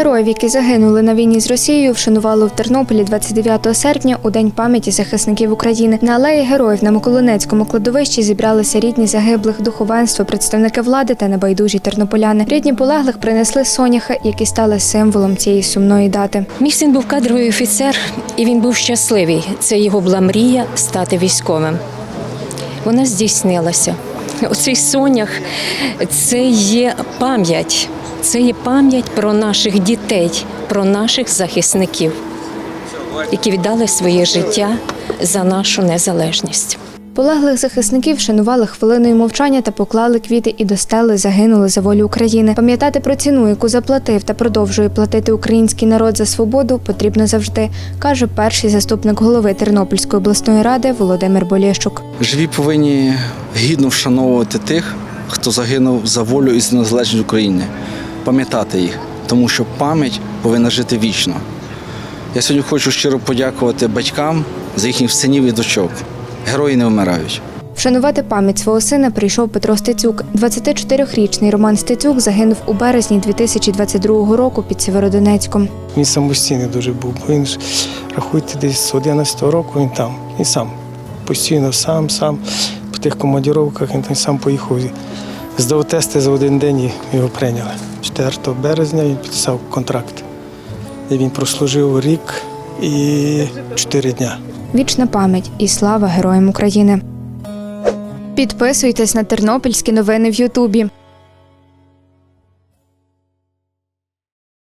Героїв, які загинули на війні з Росією, вшанували в Тернополі 29 серпня у День пам'яті захисників України. На алеї героїв на Миколинецькому кладовищі зібралися рідні загиблих, духовенство, представники влади та небайдужі тернополяни. Рідні полеглих принесли соняхи, які стали символом цієї сумної дати. Мій син був кадровий офіцер, і він був щасливий. Це його була мрія стати військовим. Вона здійснилася. Оцей сонях це є пам'ять. Це є пам'ять про наших дітей, про наших захисників, які віддали своє життя за нашу незалежність. Полеглих захисників вшанували хвилиною мовчання та поклали квіти і до стели загинули за волю України. Пам'ятати про ціну, яку заплатив та продовжує платити український народ за свободу, потрібно завжди, каже перший заступник голови Тернопільської обласної ради Володимир Болєщук. Живі повинні гідно вшановувати тих, хто загинув за волю і за незалежність України, пам'ятати їх, тому що пам'ять повинна жити вічно. Я сьогодні хочу щиро подякувати батькам за їхніх синів і дочок. Герої не вмирають. Вшанувати пам'ять свого сина прийшов Петро Стецюк. 24-річний Роман Стецюк загинув у березні 2022 року під Сєвєродонецьком. Він самостійний дуже був. бо Він ж рахуйте десь з 11 року він там. Він сам. Постійно сам, сам. По тих командіровках він там сам поїхав. Здав тести за один день і його прийняли. 4 березня він підписав контракт. І він прослужив рік і 4 дня. Вічна пам'ять і слава героям України. Підписуйтесь на тернопільські новини в Ютубі.